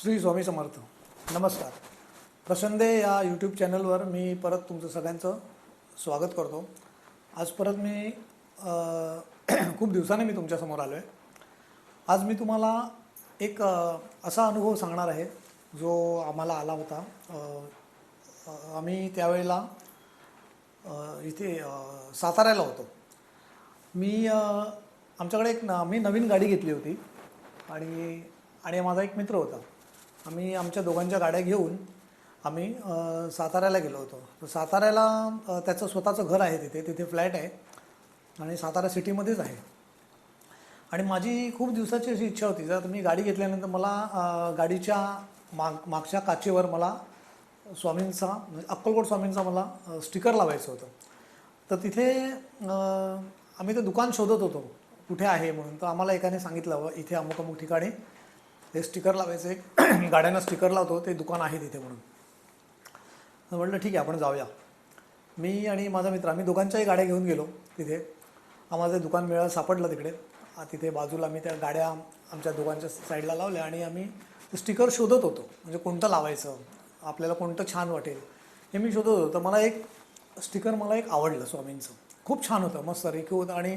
श्री स्वामी समर्थ. नमस्कार. प्रसंदे या यूट्यूब चॅनलवर मी परत तुमचं सगळ्यांचं स्वागत करतो. आज परत मी खूप दिवसाने मी तुमच्यासमोर आलो आहे आज मी तुम्हाला एक असा अनुभव सांगणार आहे जो आम्हाला आला होता. आम्ही त्यावेळेला इथे साताऱ्याला होतो. मी आमच्याकडे एक ना आम्ही नवीन गाडी घेतली होती. आणि आणि माझा एक मित्र होता. आम्ही आमच्या दोघांच्या गाड्या घेऊन आम्ही साताऱ्याला गेलो होतो. तर साताऱ्याला त्याचं स्वतःचं घर आहे तिथे तिथे फ्लॅट आहे आणि सातारा सिटीमध्येच आहे. आणि माझी खूप दिवसाची अशी इच्छा होती जर मी गाडी घेतल्यानंतर मला गाडीच्या माग मागच्या काचेवर मला स्वामींचा म्हणजे अक्कलकोट स्वामींचा मला स्टिकर लावायचं होतं. तर तिथे आम्ही ते दुकान शोधत होतो कुठे आहे म्हणून. तर आम्हाला एकाने सांगितलं इथे अमुक अमुक ठिकाणी हे स्टिकर लावायचं एक गाड्यांना स्टिकर लावतो ते दुकान आहे तिथे म्हणून. म्हटलं ठीक आहे आपण जाऊया. मी आणि माझा मित्र आम्ही दोघांच्याही गाड्या घेऊन गेलो तिथे. आम्हाला ते दुकान मिळालं सापडलं तिकडे. तिथे बाजूला आम्ही त्या गाड्या आमच्या दोघांच्या साईडला लावल्या आणि आम्ही ते स्टिकर शोधत होतो. म्हणजे कोणतं लावायचं आपल्याला कोणतं छान वाटेल हे मी शोधत होतो. तर मला एक स्टिकर मला एक आवडलं स्वामींचं. खूप छान होतं मस्त रेखीव होतं आणि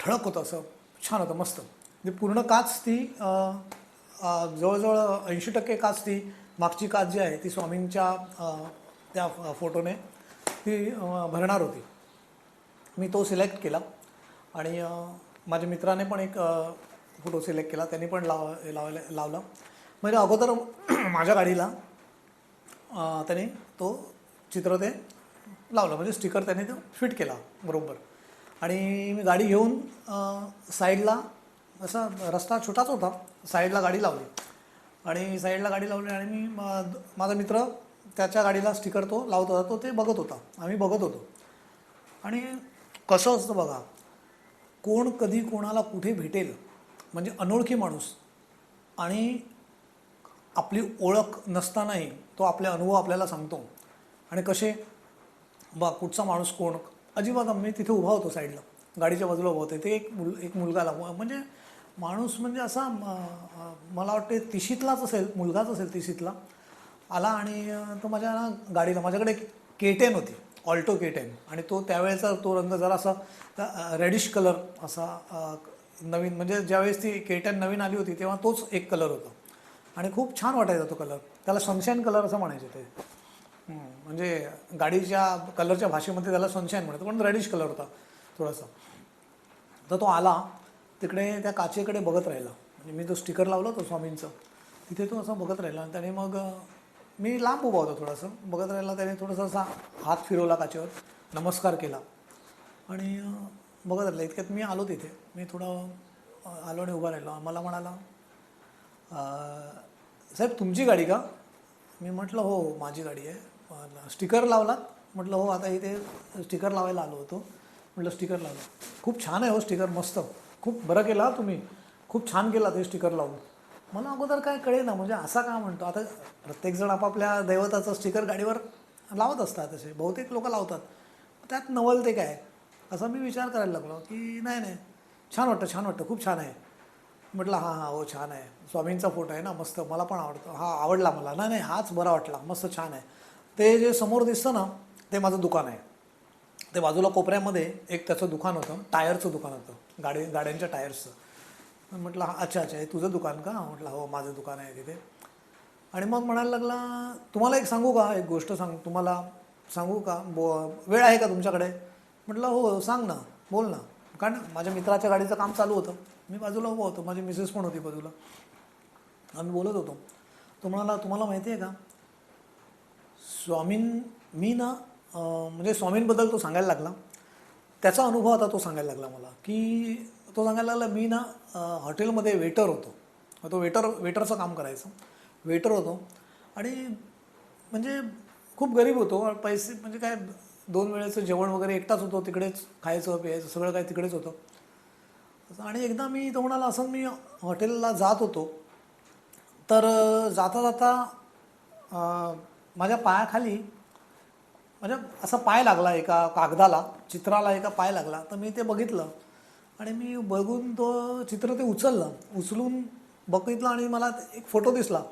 ठळक होतं असं. छान होतं मस्त. म्हणजे पूर्ण काच ती जवळजवळ ऐंशी टक्के काच ती मागची काच जी आहे ती स्वामींच्या त्या फोटोने ती भरणार होती. मी तो सिलेक्ट केला आणि माझ्या मित्राने पण एक फोटो सिलेक्ट केला. त्यांनी पण लाव लावले लावला. म्हणजे अगोदर माझ्या गाडीला त्याने तो चित्र ते लावलं. म्हणजे स्टिकर त्याने तो फिट केला बरोबर. आणि मी गाडी घेऊन साईडला असा रस्ता छोटाच होता. साईडला गाडी लावली. आणि साईडला गाडी लावली आणि मी मा- माझा मित्र त्याच्या गाडीला स्टिकर तो लावत होता. तो ते बघत होता. आम्ही बघत होतो. आणि कसं असतं बघा कोण कधी कोणाला कुठे भेटेल म्हणजे अनोळखी माणूस आणि आपली ओळख नसतानाही तो आपले अनुभव आपल्याला सांगतो. आणि कसे बा कुठचा माणूस कोण? अजिबात मी तिथे उभा होतो साईडला. गाडीच्या बाजूला उभा होते. ते एक मुल एक मुलगा लागू म्हणजे माणूस म्हणजे असा म, मला वाटते तिशीतलाच असेल मुलगाच असेल तिशीतला. आला आणि तो माझ्या ना गाडीला माझ्याकडे एक केटेन होती ऑल्टो केटेन आणि तो त्यावेळेचा तो रंग जरा असा रेडिश कलर असा नवीन म्हणजे ज्यावेळेस ती केटेन नवीन आली होती तेव्हा तोच एक कलर होता. आणि खूप छान वाटायचा तो कलर त्याला सनशाईन कलर असं म्हणायचे ते. म्हणजे गाडीच्या कलरच्या भाषेमध्ये त्याला सनशाईन म्हणतो पण रेडिश कलर होता थोडासा. तर तो आला तिकडे त्या काचेकडे बघत राहिला. म्हणजे मी तो स्टिकर लावला होता स्वामींचं तिथे तो असा बघत राहिला. आणि त्याने मग मी लांब उभा होतो थोडासा. बघत राहिला त्याने थोडासा असा हात फिरवला काचेवर नमस्कार केला. आणि बघत राहिला. इतक्यात मी आलो तिथे. मी थोडा आलो आणि उभा राहिलो. मला म्हणाला साहेब तुमची गाडी का? मी म्हटलं हो, हो माझी गाडी आहे. स्टिकर लावलात? म्हटलं हो आता इथे स्टिकर लावायला आलो होतो. म्हटलं स्टिकर लावला. खूप छान आहे हो स्टिकर. मस्त. खूप बरं केला तुम्ही. खूप छान केला ते स्टिकर लावून. मला अगोदर काय कळे ना म्हणजे असा का म्हणतो? आता प्रत्येकजण आपापल्या दैवताचं स्टिकर गाडीवर लावत असतात असे. बहुतेक लोक लावतात. त्यात नवल ते काय? असा मी विचार करायला लागलो की नाही नाही. छान वाटतं छान वाटतं. खूप छान आहे. म्हटलं हां हां हो छान आहे. स्वामींचा फोटो आहे ना मस्त. मला पण आवडतो. हा आवडला मला. नाही नाही हाच बरा वाटला. मस्त छान आहे. ते जे समोर दिसतं ना ते माझं दुकान आहे. ते बाजूला कोपऱ्यामध्ये एक त्याचं दुकान होतं टायरचं दुकान होतं गाडी गाड्यांच्या टायर्सचं. म्हटलं हा अच्छा अच्छा हे तुझं दुकान का? म्हटलं हो माझं दुकान आहे तिथे. आणि मग म्हणायला लागला तुम्हाला एक सांगू का? एक गोष्ट सांग तुम्हाला सांगू का? बो वेळ आहे का तुमच्याकडे? म्हटलं हो, हो सांग ना बोल ना. कारण माझ्या मित्राच्या गाडीचं काम चालू होतं. मी बाजूला उभं होतो माझी मिसेस पण होती बाजूला. आम्ही बोलत होतो. तो म्हणाला तुम्हाला माहिती आहे का? स्वामीं मी ना म्हणजे स्वामींबद्दल तो सांगायला लागला. त्याचा अनुभव आता तो सांगायला लागला मला की तो सांगायला लागला मी ना हॉटेलमध्ये वेटर होतो. तो वेटर वेटरचं काम करायचं. वेटर होतो. आणि म्हणजे खूप गरीब होतो. पैसे म्हणजे काय दोन वेळेचं जेवण वगैरे एकटाच होतो. तिकडेच खायचं प्यायचं सगळं काय तिकडेच होतं. आणि एकदा मी तो म्हणाला असं मी हॉटेलला जात होतो. तर जाता जाता माझ्या पायाखाली म्हणजे असा पाय लागला एका कागदाला चित्राला एका पाय लागला तर मी ते बघितलं. आणि मी बघून तो चित्र ते उचललं. उचलून बघितलं आणि मला एक फोटो दिसला.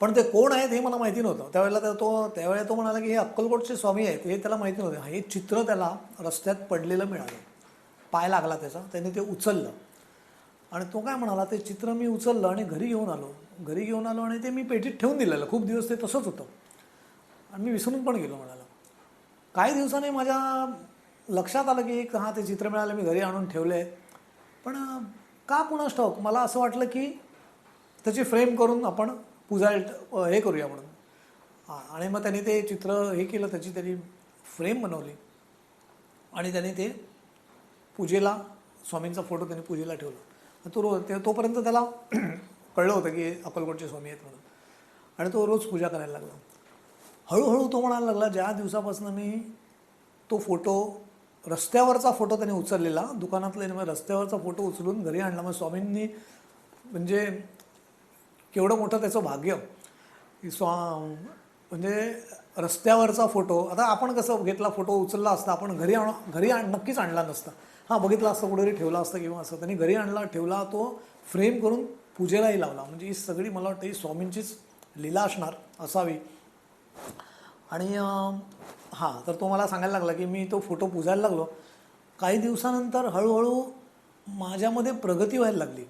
पण ते कोण आहेत हे मला माहिती नव्हतं. त्यावेळेला तर तो त्यावेळेला तो म्हणाला की हे अक्कलकोटचे स्वामी आहेत हे त्याला माहिती नव्हतं. हे चित्र त्याला रस्त्यात पडलेलं मिळालं. पाय लागला त्याचा. त्याने ते उचललं. आणि तो काय म्हणाला ते चित्र मी उचललं आणि घरी घेऊन आलो. घरी घेऊन आलो आणि ते मी पेटीत ठेवून दिलेलं. खूप दिवस ते तसंच होतं. आणि मी विसरून पण गेलो म्हणाला. काही दिवसांनी माझ्या लक्षात आलं की एक हा ते चित्र मिळालं मी घरी आणून ठेवलं आहे पण का पुन्हा स्टॉक मला असं वाटलं की त्याची फ्रेम करून आपण पूजा हे करूया म्हणून. हां आणि मग त्यांनी ते चित्र हे केलं त्याची त्यांनी फ्रेम बनवली. आणि त्याने ते पूजेला स्वामींचा फोटो त्यांनी पूजेला ठेवला. तो रोज ते तोपर्यंत त्याला कळलं होतं की अक्कलकोटचे स्वामी आहेत म्हणून. आणि तो रोज पूजा करायला लागला. हळूहळू तो म्हणायला लागला ज्या दिवसापासून मी तो फोटो रस्त्यावरचा फोटो त्याने उचललेला दुकानातले मग रस्त्यावरचा फोटो उचलून घरी आणला. मग स्वामींनी म्हणजे केवढं मोठं त्याचं भाग्य. की स्वा म्हणजे रस्त्यावरचा फोटो आता आपण कसं घेतला फोटो उचलला असता आपण घरी आण घरी आण नक्कीच आणला नसता. हां बघितला असतं कुठेतरी ठेवला असतं किंवा असं. त्यांनी घरी आणला ठेवला तो फ्रेम करून पूजेलाही लावला. म्हणजे ही सगळी मला वाटतं ही स्वामींचीच लीला असणार असावी. आणि हां तर तो मला सांगायला लागला की मी तो फोटो पुजायला लागलो. काही दिवसानंतर हळूहळू माझ्यामध्ये प्रगती व्हायला लागली.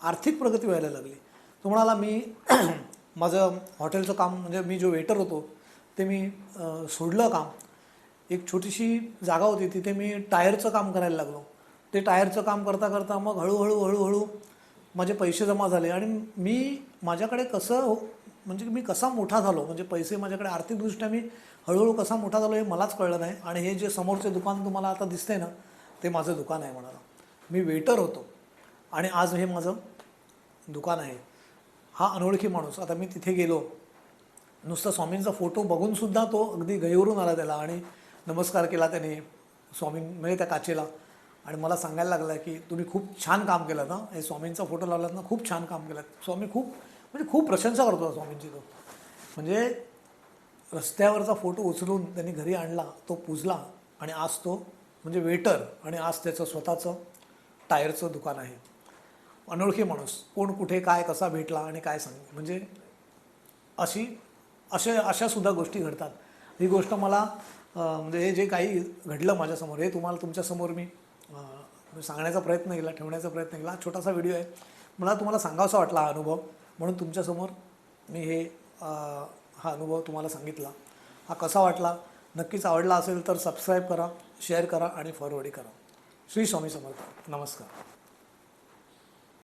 आर्थिक प्रगती व्हायला लागली. तो म्हणाला मी माझं हॉटेलचं काम म्हणजे मी जो वेटर होतो ते मी सोडलं काम. एक छोटीशी जागा होती तिथे मी टायरचं काम करायला लागलो. ते टायरचं काम करता करता मग हळूहळू हळूहळू माझे पैसे जमा झाले. आणि मी माझ्याकडे कसं हो म्हणजे मी कसा मोठा झालो म्हणजे पैसे माझ्याकडे आर्थिकदृष्ट्या मी हळूहळू कसा मोठा झालो हे मलाच कळलं नाही. आणि हे जे समोरचे दुकान तुम्हाला आता दिसते ना ते माझं दुकान आहे म्हणाला. मी वेटर होतो. आणि आज हे माझं दुकान आहे. हा अनोळखी माणूस आता मी तिथे गेलो. नुसता स्वामींचा फोटो बघूनसुद्धा तो अगदी गैवरून आला त्याला आणि नमस्कार केला त्याने स्वामी म्हणजे त्या काचेला. आणि मला सांगायला लागला की तुम्ही खूप छान काम केलं ना हे स्वामींचा फोटो लावलात ना खूप छान काम केलं स्वामी खूप म्हणजे खूप प्रशंसा करतो स्वामींची तो. म्हणजे रस्त्यावरचा फोटो उचलून त्यांनी घरी आणला तो पुजला आणि आज तो म्हणजे वेटर आणि आज त्याचं स्वतःचं टायरचं दुकान आहे. अनोळखी माणूस. कोण कुठे काय कसा भेटला आणि काय सांग म्हणजे अशी असे अशा सुद्धा गोष्टी घडतात. ही गोष्ट मला म्हणजे हे जे काही घडलं माझ्यासमोर हे तुम्हाला तुमच्यासमोर मी सांगण्याचा प्रयत्न केला ठेवण्याचा प्रयत्न केला. छोटासा व्हिडिओ आहे. मला तुम्हाला सांगावासा वाटला हा अनुभव. म्हणून तुमच्यासमोर मी हे हा अनुभव तुम्हाला सांगितला. हा कसा वाटला? नक्कीच आवडला असेल तर सबस्क्राईब करा शेअर करा आणि फॉरवर्डही करा. श्री स्वामी समर्थ. नमस्कार.